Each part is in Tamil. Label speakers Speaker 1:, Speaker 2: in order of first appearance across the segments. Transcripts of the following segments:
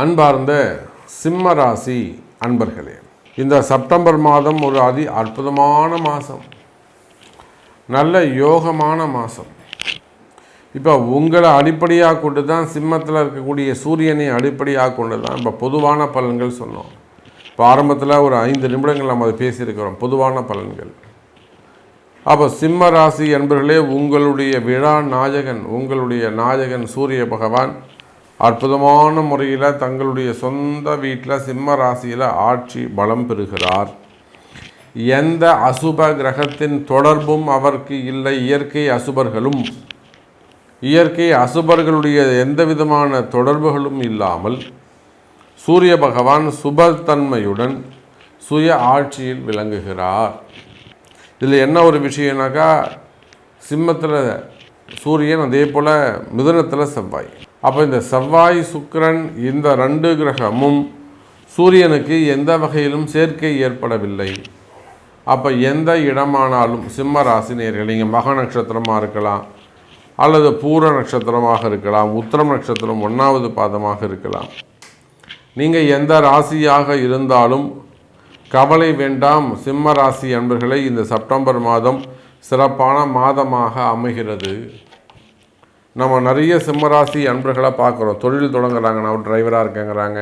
Speaker 1: அன்பார்ந்த சிம்ம ராசி அன்பர்களே இந்த செப்டம்பர் மாதம் ஒரு அதி அற்புதமான மாதம். நல்ல யோகமான மாதம். இப்போ உங்களை அடிப்படையாக கொண்டு தான் சிம்மத்தில் இருக்கக்கூடிய சூரியனை அடிப்படையாக கொண்டு தான் இப்போ பொதுவான பலன்கள் சொன்னோம். இப்போ ஆரம்பத்தில் ஒரு ஐந்து நிமிடங்கள் நம்ம அதை பேசியிருக்கிறோம் பொதுவான பலன்கள். அப்போ சிம்ம ராசி என்பர்களே உங்களுடைய விழா நாயகன் உங்களுடைய நாயகன் சூரிய பகவான் அற்புதமான முறையில் தங்களுடைய சொந்த வீட்டில் சிம்ம ராசியில் ஆட்சி பலம் பெறுகிறார். எந்த அசுப கிரகத்தின் தொடர்பும் அவருக்கு இல்லை. இயற்கை அசுபர்களும் இயற்கை அசுபர்களுடைய எந்த விதமான தொடர்புகளும் இல்லாமல் சூரிய பகவான் சுபத்தன்மையுடன் சுய ஆட்சியில் விளங்குகிறார். இதில் என்ன ஒரு விஷயம்னாக்கா சிம்மத்தில் சூரியன் அதே போல் மிதுனத்தில் செவ்வாய். அப்போ இந்த செவ்வாய் சுக்கரன் இந்த ரெண்டு கிரகமும் சூரியனுக்கு எந்த வகையிலும் சேர்க்கை ஏற்படவில்லை. அப்போ எந்த இடமானாலும் சிம்ம ராசினியர்கள் நீங்கள் மக நட்சத்திரமாக இருக்கலாம் அல்லது பூர நட்சத்திரமாக இருக்கலாம் உத்திரம் நட்சத்திரம் ஒன்றாவது பாதமாக இருக்கலாம். நீங்கள் எந்த ராசியாக இருந்தாலும் கவலை வேண்டாம். சிம்ம ராசி அன்பர்களை இந்த செப்டம்பர் மாதம் சிறப்பான மாதமாக அமைகிறது. நம்ம நிறைய சிம்மராசி அன்பர்களாக பார்க்குறோம். தொழில் தொடங்குறாங்க. நான் ஒரு டிரைவராக இருக்கேங்கிறாங்க.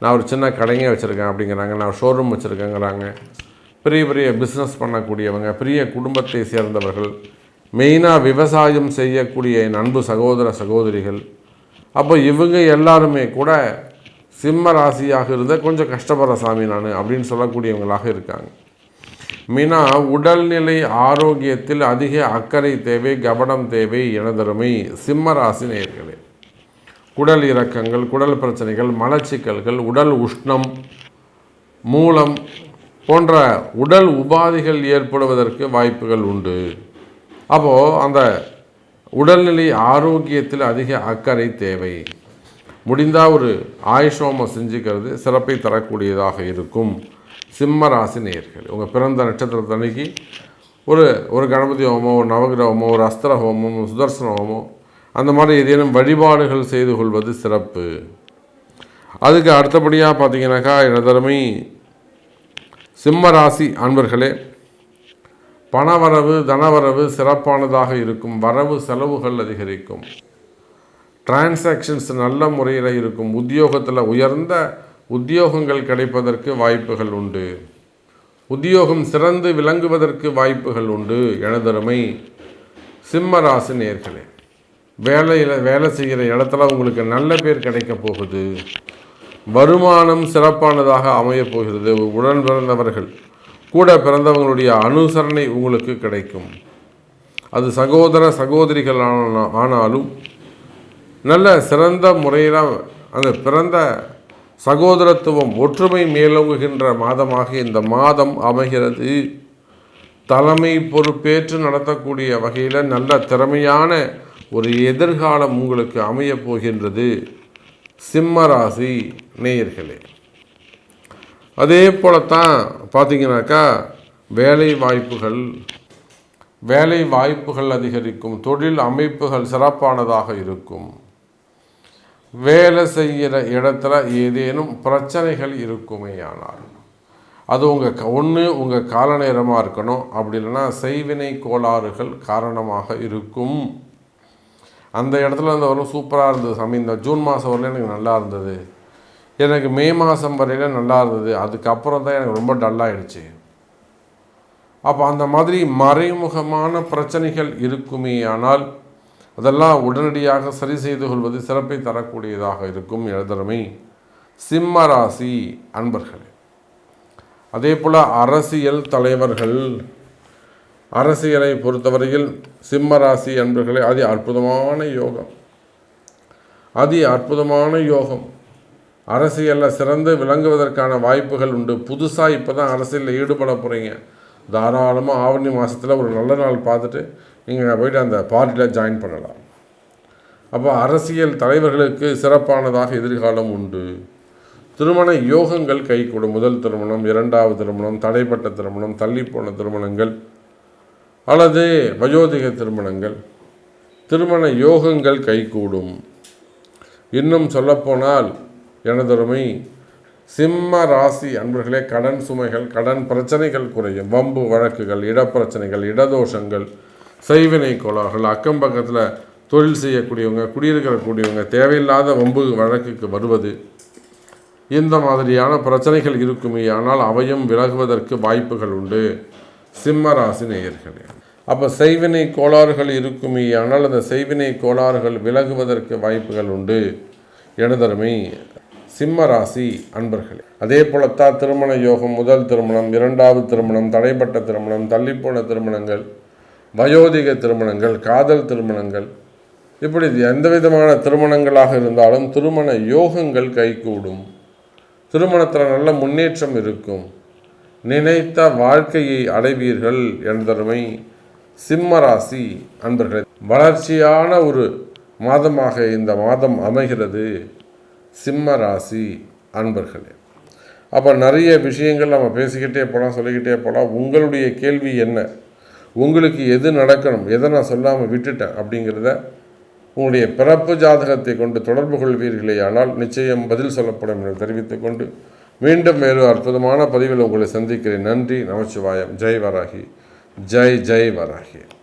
Speaker 1: நான் ஒரு சின்ன கடைங்க வச்சுருக்கேன் அப்படிங்கிறாங்க. நான் ஷோரூம் வச்சுருக்கேங்கிறாங்க. பெரிய பெரிய பிஸ்னஸ் பண்ணக்கூடியவங்க பெரிய குடும்பத்தை சேர்ந்தவர்கள் மெயினாக விவசாயம் செய்யக்கூடிய என் அன்பு சகோதர சகோதரிகள். அப்போ இவங்க எல்லாருமே கூட சிம்ம ராசியாக இருந்தால் கொஞ்சம் கஷ்டப்படுற சாமி நான் அப்படின்னு சொல்லக்கூடியவங்களாக இருக்காங்க. மீனா உடல்நிலை ஆரோக்கியத்தில் அதிக அக்கறை தேவை கவனம் தேவை எனதருமை சிம்ம ராசி நேர்களே குடல் இறக்கங்கள் குடல் பிரச்சனைகள் மலச்சிக்கல்கள் உடல் உஷ்ணம் மூலம் போன்ற உடல் உபாதைகள் ஏற்படுவதற்கு வாய்ப்புகள் உண்டு. அப்போது அந்த உடல்நிலை ஆரோக்கியத்தில் அதிக அக்கறை தேவை. முடிந்தால் ஒரு ஆயுஷோமம் செஞ்சுக்கிறது சிறப்பை தரக்கூடியதாக இருக்கும். சிம்ம ராசி நேயர்கள் உங்கள் பிறந்த நட்சத்திரத்தன்னைக்கு ஒரு ஒரு கணபதி ஹோமம் ஒரு நவகிரக ஹோமம் ஒரு அஸ்திர ஹோமம் சுதர்சன ஹோமம் அந்த மாதிரி ஏதேனும் வழிபாடுகள் செய்து கொள்வது சிறப்பு. அதுக்கு அடுத்தபடியாக பார்த்தீங்கன்னாக்கா எனதருமை சிம்ம ராசி அன்பர்களே பணவரவு தனவரவு சிறப்பானதாக இருக்கும் வரவு செலவுகள் அதிகரிக்கும் டிரான்சாக்ஷன்ஸ் நல்ல முறையில் இருக்கும் உத்தியோகத்தில் உயர்ந்த உத்தியோகங்கள் கிடைப்பதற்கு வாய்ப்புகள் உண்டு. உத்தியோகம் சிறந்து விளங்குவதற்கு வாய்ப்புகள் உண்டு எனதருமை சிம்ம ராசி நேர்களே. வேலையில் வேலை செய்கிற இடத்துல உங்களுக்கு நல்ல பேர் கிடைக்க போகுது. வருமானம் சிறப்பானதாக அமையப் போகிறது. உடன் பிறந்தவர்கள் கூட பிறந்தவங்களுடைய அனுசரணை உங்களுக்கு கிடைக்கும். அது சகோதர சகோதரிகள் ஆனா- ஆனாலும் நல்ல சிறந்த முறையில் அந்த பிறந்த சகோதரத்துவம் ஒற்றுமை மேலோங்குகின்ற மாதமாக இந்த மாதம் அமைகிறது. தலைமை பொறுப்பேற்று நடத்தக்கூடிய வகையில் நல்ல திறமையான ஒரு எதிர்காலம் உங்களுக்கு அமையப் போகின்றது. சிம்மராசி நேயர்களே. அதே போலத்தான் பார்த்தீங்கன்னாக்கா வேலை வாய்ப்புகள் வேலை வாய்ப்புகள் அதிகரிக்கும் தொழில் அமைப்புகள் சிறப்பானதாக இருக்கும். வேலை செய்கிற இடத்துல ஏதேனும் பிரச்சனைகள் இருக்குமேயானால் அது உங்கள் ஒன்று உங்கள் கால நேரமாக இருக்கணும். அப்படி இல்லைன்னா செய்வினை கோளாறுகள் காரணமாக இருக்கும். அந்த இடத்துல அந்த வரும் சூப்பராக இருந்தது சாமி. இந்த ஜூன் மாதம் வரல எனக்கு நல்லா இருந்தது. எனக்கு மே மாதம் வரையில் நல்லா இருந்தது. அதுக்கப்புறம் தான் எனக்கு ரொம்ப டல்லாகிடுச்சு அப்போ அந்த மாதிரி மறைமுகமான பிரச்சனைகள் இருக்குமே ஆனால் அதெல்லாம் உடனடியாக சரி செய்து கொள்வது சிறப்பை தரக்கூடியதாக இருக்கும் எழுதரமை சிம்ம ராசி அன்பர்களே அதே போல் அரசியல் தலைவர்கள் அரசியலை பொறுத்தவரையில் சிம்ம ராசி அன்பர்களே அதி அற்புதமான யோகம். அதி அற்புதமான யோகம். அரசியலில் சிறந்து விளங்குவதற்கான வாய்ப்புகள் உண்டு. புதுசாக இப்போ தான் அரசியலில் ஈடுபட போகிறீங்க தாராளமாக ஆவணி மாதத்தில் ஒரு நல்ல நாள் பார்த்துட்டு நீங்கள் போயிட்டு அந்த பார்ட்டியில் ஜாயின் பண்ணலாம். அப்போ அரசியல் தலைவர்களுக்கு சிறப்பானதாக எதிர்காலம் உண்டு. திருமண யோகங்கள் கைகூடும். முதல் திருமணம் இரண்டாவது திருமணம் தடைப்பட்ட திருமணம் தள்ளிப்போன திருமணங்கள் அல்லது வயோதிக திருமணங்கள். திருமண யோகங்கள் கைகூடும். இன்னும் சொல்லப்போனால் எனதொருமை சிம்ம ராசி அன்பர்களே கடன் சுமைகள் கடன் பிரச்சனைகள் குறையும். வம்பு வழக்குகள் இடப்பிரச்சனைகள் இடதோஷங்கள் செய்வினை கோளாறுகள் அக்கம் பக்கத்தில் தொழில் செய்யக்கூடியவங்க குடியிருக்கக்கூடியவங்க தேவையில்லாத வம்பு வழக்குக்கு வருவது. இந்த மாதிரியான பிரச்சனைகள் இருக்குமே ஆனால் அவையும் விலகுவதற்கு வாய்ப்புகள் உண்டு. சிம்ம ராசி நேயர்களே அப்போ செய்வினை கோளாறுகள் இருக்குமே ஆனால் அந்த செய்வினை கோளாறுகள் விலகுவதற்கு வாய்ப்புகள் உண்டு. எனதருமை சிம்ம ராசி அன்பர்களே அதே போலத்தான் திருமண யோகம் முதல் திருமணம் இரண்டாவது திருமணம் தடைப்பட்ட திருமணம் தள்ளிப்போன திருமணங்கள் வயோதிக திருமணங்கள் காதல் திருமணங்கள் இப்படி எந்த விதமான திருமணங்களாக இருந்தாலும் திருமண யோகங்கள் கைகூடும். திருமணத்தில் நல்ல முன்னேற்றம் இருக்கும். நினைத்த வாழ்க்கையை அடைவீர்கள் என்பதமை சிம்மராசி அன்பர்களே. வளர்ச்சியான ஒரு மாதமாக இந்த மாதம் அமைகிறது சிம்மராசி அன்பர்களே. அப்போ நிறைய விஷயங்கள் நம்ம பேசிக்கிட்டே போகலாம் சொல்லிக்கிட்டே போகலாம் உங்களுடைய கேள்வி என்ன? உங்களுக்கு எது நடக்கணும் எதை நான் சொல்லாமல் விட்டுட்டேன் அப்படிங்கிறத உங்களுடைய பிறப்பு ஜாதகத்தை கொண்டு தொடர்பு கொள்வீர்களே ஆனால் நிச்சயம் பதில் சொல்லப்படும் என்று தெரிவித்துக் கொண்டு மீண்டும் வேறு அற்புதமான பதிவில் உங்களை சந்திக்கிறேன். நன்றி நமச்சிவாயம். ஜெய் வராகி. ஜெய் ஜெய் வராகி.